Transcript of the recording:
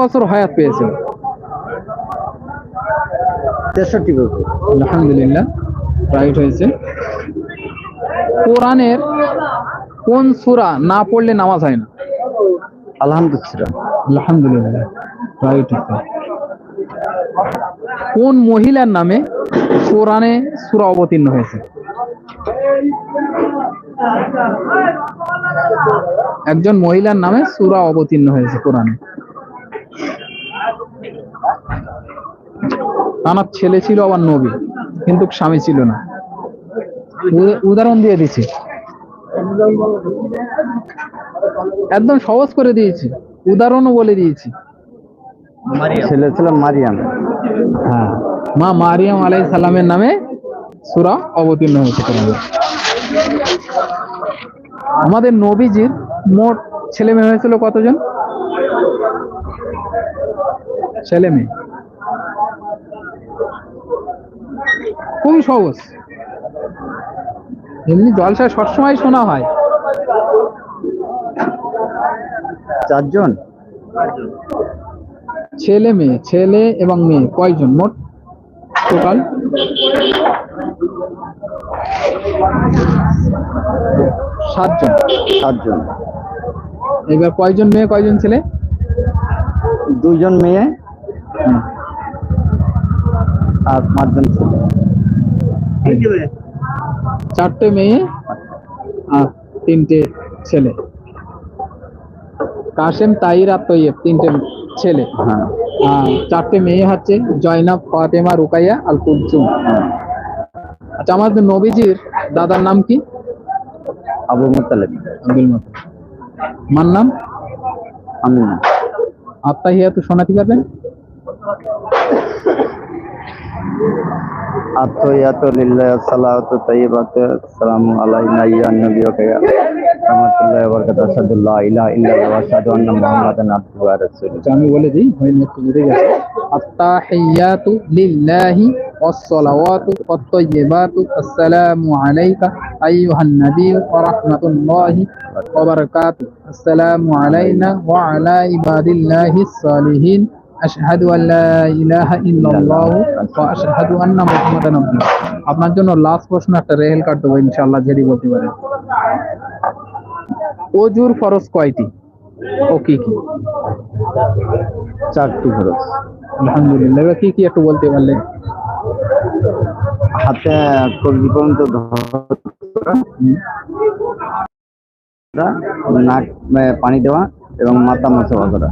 বছর হায়াত পেয়েছেন তেষট্টি বছর। আলহামদুলিল্লাহ রাইট হয়েছে। কোরআনের কোন সূরা না পড়লে নামাজ হয় না? আলহামদুলিল্লাহ। আলহামদুলিল্লাহ রাইট কোন মহিলার নামে কোরআনে সুরা অবতীর্ণ হয়েছে? একজন মহিলার নামে সুরা অবতীর্ণ হয়েছে কোরআনে। তার ছেলে ছিল আবার নবী কিন্তু স্বামী ছিল না। উদাহরণ দিয়ে দিছি একদম সহজ করে দিয়েছি উদাহরণও বলে দিয়েছি। ছেলে ছিল মারিয়াম। হ্যাঁ। মা মারিয়াম আলাই সালামের নামে সুরা অবতীর্ণ হয়েছে আমাদের নবীজির মোট ছেলে মেয়ে হয়েছিল কতজন? ছেলে মেয়ে? খুবই সহজ? এমনি জলসা সবসময় শোনা হয়। চারজন? ছেলে মেয়ে ছেলে এবং মেয়ে কয়জন মোট টোটাল? সাতজন। সাতজন। এবার কয়জন মেয়ে কয়জন ছেলে? দুজন মেয়ে। আর পাঁচজন ছেলে। চারটে মেয়ে আর তিনটে ছেলে। কাশেম তাইর আর তৈয়ব তিনটে ছেলে। হ্যাঁ। চারটে মেয়ে হচ্ছে জয়নাব ফাতেমা রুকাইয়া আল কুলসুম। আচ্ছা আমাদের নবীজির দাদার নাম কি? আবু মুতালেব আব্দুল মত মার নাম? আমি আত্মাহিয়াতু শোনাতে পারবেন আত্ময়াত লিল্লাহ সালাতু তাইয়্যিবাতু, আসসালামু আলাইনা ইয়া নবী ওয়া ইয়া রাহমাতুল্লাহি ওয়া বারাকাতুহু। আশহাদু লা ইলাহা ইল্লাল্লাহ ওয়া আশহাদু আন্না মুহাম্মাদান আবদুহু ওয়া রাসূলুহু। আচ্ছা আমি বলে দিই হয়নি একটু বুঝে গেছে আত্তাহিয়াতু লিল্লাহি ওয়াসসালাওয়াতু ওয়াত-তাইয়্যিবাতু আসসালামু আলাইকা আইয়ুহান নবী ওয়া রাহমাতুল্লাহি ওয়া বারাকাতুহু। আসসালামু আলাইনা ওয়া আলা ইবাদিল্লাহিস সালিহিন। আশহাদু আল লা ইলাহা ইল্লাল্লাহ ওয়া আশহাদু আন্না মুহাম্মাদান আবদুহু। আপনার জন্য লাস্ট প্রশ্ন, একটা রেহেল কার্ড দেবো ইনশাআল্লাহ যদি বলতে পারেন। অজুর ফরজ কয়টি? ও কি কি? চারটি খরচ আলহামদুলিল্লাহ কি কি একটু বলতে পারলে হাতে কবজি পর্যন্ত নাক পানি দেওয়া এবং মাথা মোছা করা